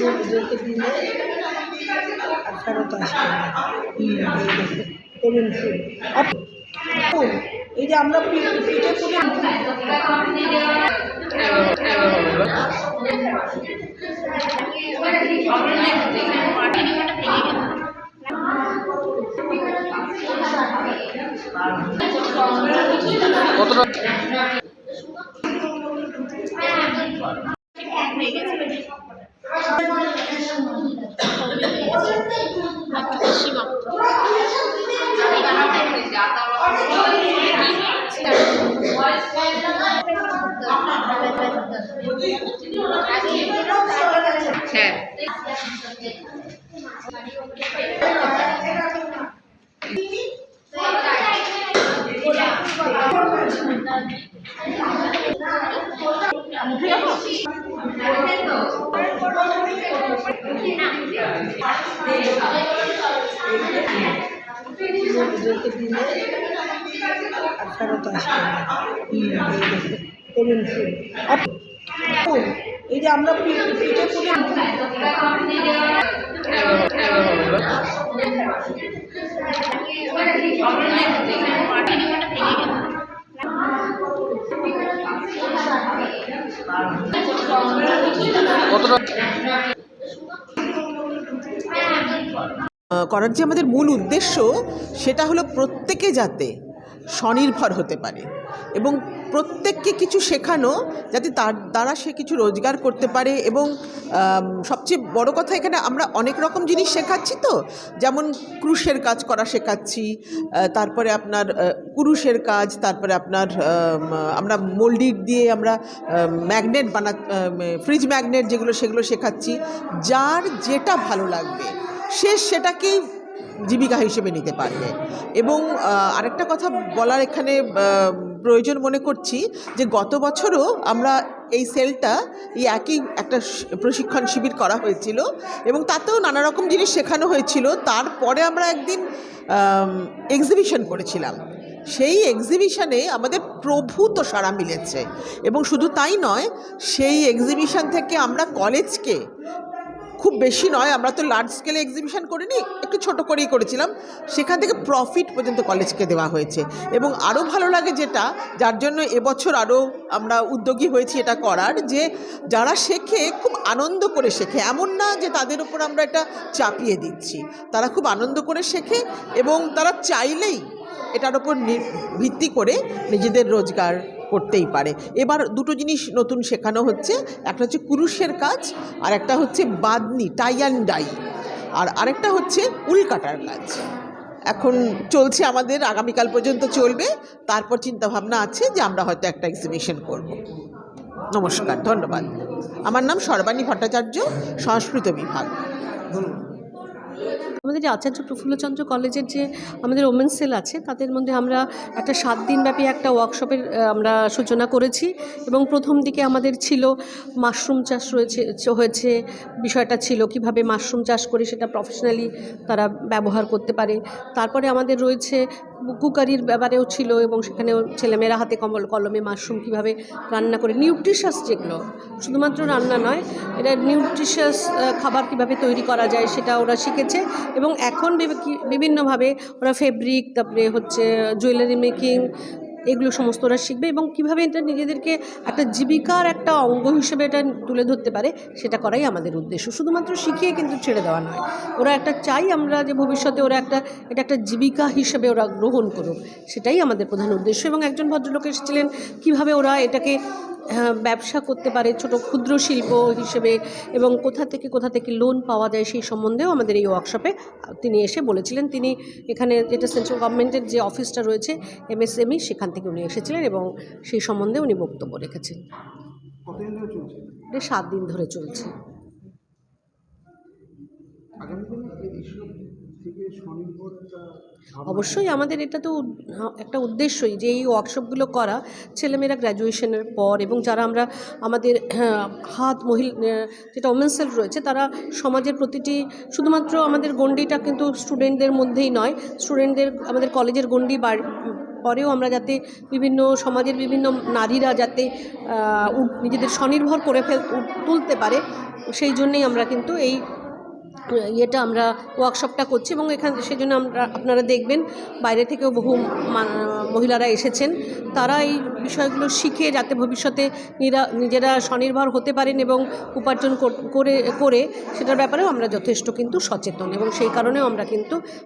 হ্যাঁ ফেরত আসবে না করুন ফুল ফুল এই যে আমরা পিঠে পুলি কতটা? রেখে দিলে আর ফেরত আসবে করুন এই যে আমরা পিঠে পুলি আহ, করার যে আমাদের মূল উদ্দেশ্য সেটা হলো প্রত্যেকে যাতে স্বনির্ভর হতে পারে। এবং প্রত্যেককে কিছু শেখানো যাতে তার দ্বারা সে কিছু রোজগার করতে পারে এবং সবচেয়ে বড় কথা এখানে আমরা অনেক রকম জিনিস শেখাচ্ছি তো। যেমন ক্রুশের কাজ করা শেখাচ্ছি তারপরে আপনার কুরুশের কাজ, তারপরে আপনার আমরা মোল্ডির দিয়ে আমরা ম্যাগনেট বানা ফ্রিজ ম্যাগনেট যেগুলো সেগুলো শেখাচ্ছি। যার যেটা ভালো লাগবে, সে সেটাকেই জীবিকা হিসেবে নিতে পারবে। এবং আরেকটা কথা বলার এখানে প্রয়োজন মনে করছি যে গত বছরও আমরা এই সেলটা এই একই একটা প্রশিক্ষণ শিবির করা হয়েছিল এবং তাতেও নানা রকম জিনিস শেখানো হয়েছিল। তারপরে আমরা একদিন এক্সিবিশন করেছিলাম। সেই এক্সিবিশনে আমাদের প্রভূত সারা মিলেছে এবং শুধু তাই নয়, সেই এক্সিবিশন থেকে আমরা কলেজকে খুব বেশি নয়, আমরা তো লার্জ স্কেলে এক্সিবিশন করিনি, একটু ছোট করেই করেছিলাম। সেখান থেকে প্রফিট পর্যন্ত কলেজকে দেওয়া হয়েছে। এবং আরও ভালো লাগে যেটা, যার জন্য এবছর আরও আমরা উদ্যোগী হয়েছি এটা করার, যে যারা শেখে খুব আনন্দ করে শেখে। এমন না যে তাদের উপর আমরা এটা চাপিয়ে দিচ্ছি। তারা খুব আনন্দ করে শেখে এবং তারা চাইলেই এটার ওপর নি- ভিত্তি করে নিজেদের রোজগার করতেই পারে। এবার দুটো জিনিস নতুন শেখানো হচ্ছে। একটা হচ্ছে কুরুশের কাজ, আর একটা হচ্ছে বাদনি টাই অ্যান্ড ডাই আর আরেকটা হচ্ছে উলকাটার কাজ। এখন চলছে আমাদের, আগামীকাল পর্যন্ত চলবে। তারপর চিন্তা ভাবনা আছে যে আমরা হয়তো একটা এক্সিবিশন করব। নমস্কার, ধন্যবাদ। আমার নাম সর্বাণী ভট্টাচার্য, সংস্কৃত বিভাগ। আমাদের যে আচার্য প্রফুল্লচন্দ্র কলেজের যে আমাদের ওমেন্স সেল আছে, তাদের মধ্যে আমরা একটা সাত দিনব্যাপী একটা ওয়ার্কশপের আমরা সূচনা করেছি এবং প্রথম দিকে আমাদের ছিল মাশরুম চাষ রয়েছে হয়েছে, বিষয়টা ছিল কীভাবে মাশরুম চাষ করে সেটা প্রফেশনালি তারা ব্যবহার করতে পারে। তারপরে আমাদের রয়েছে কুকারির ব্যাপারেও ছিল এবং সেখানেও ছেলেমেয়েরা হাতে কমল কলমে মাশরুম কীভাবে রান্না করে, নিউট্রিশাস যেগুলো, শুধুমাত্র রান্না নয়, এটা নিউট্রিশাস খাবার কীভাবে তৈরি করা যায় সেটা ওরা শিখেছে এবং এখন বিভিন্নভাবে ওরা ফেব্রিক, তারপরে হচ্ছে জুয়েলারি মেকিং এগুলো সমস্ত ওরা শিখবে এবং কীভাবে এটা নিজেদেরকে একটা জীবিকার একটা অঙ্গ হিসেবে এটা তুলে ধরতে পারে সেটা করাই আমাদের উদ্দেশ্য। শুধুমাত্র শিখিয়ে কিন্তু ছেড়ে দেওয়া নয়। ওরা একটা চাই আমরা যে ভবিষ্যতে ওরা একটা, এটা একটা জীবিকা হিসেবে ওরা গ্রহণ করুক, সেটাই আমাদের প্রধান উদ্দেশ্য। এবং একজন ভদ্রলোক এসেছিলেন, কীভাবে ওরা এটাকে ব্যবসা করতে পারে ছোট ক্ষুদ্র শিল্প হিসেবে এবং কোথা থেকে কোথা থেকে লোন পাওয়া যায় সেই সম্বন্ধেও আমাদের এই ওয়ার্কশপে তিনি এসে বলেছিলেন। তিনি এখানে যেটা সেন্ট্রাল গভর্নমেন্টের যে অফিসটা রয়েছে এমএসএমই সেখান থেকে উনি এসেছিলেন এবং সেই সম্বন্ধে উনি বক্তব্য রেখেছেন। এটা সাত দিন ধরে চলছে। আগামী দিনে এইসব থেকে অবশ্যই আমাদের এটা তো একটা উদ্দেশ্যই যে এই ওয়ার্কশপগুলো করা ছেলেমেয়েরা গ্র্যাজুয়েশনের পর এবং যারা আমরা আমাদের হ্যাঁ, হাত মহিলা যেটা ওমেন সেলফ রয়েছে তারা সমাজের প্রতিটি শুধুমাত্র আমাদের গণ্ডিটা কিন্তু স্টুডেন্টদের মধ্যেই নয় স্টুডেন্টদের আমাদের কলেজের গণ্ডি পরেও আমরা যাতে বিভিন্ন সমাজের বিভিন্ন নারীরা যাতে নিজেদের স্বনির্ভর করে ফেল তুলতে পারে সেই জন্যেই আমরা কিন্তু এই ইয়েটা আমরা ওয়ার্কশপটা করছি এবং এখান সেজন্য আমরা, আপনারা দেখবেন বাইরে থেকেও বহু মহিলারা এসেছেন। তারা এই বিষয়গুলো শিখে যাতে ভবিষ্যতে নিজেরা স্বনির্ভর হতে পারেন এবং উপার্জন করে করে সেটার ব্যাপারেও আমরা যথেষ্ট কিন্তু সচেতন এবং সেই কারণেও আমরা কিন্তু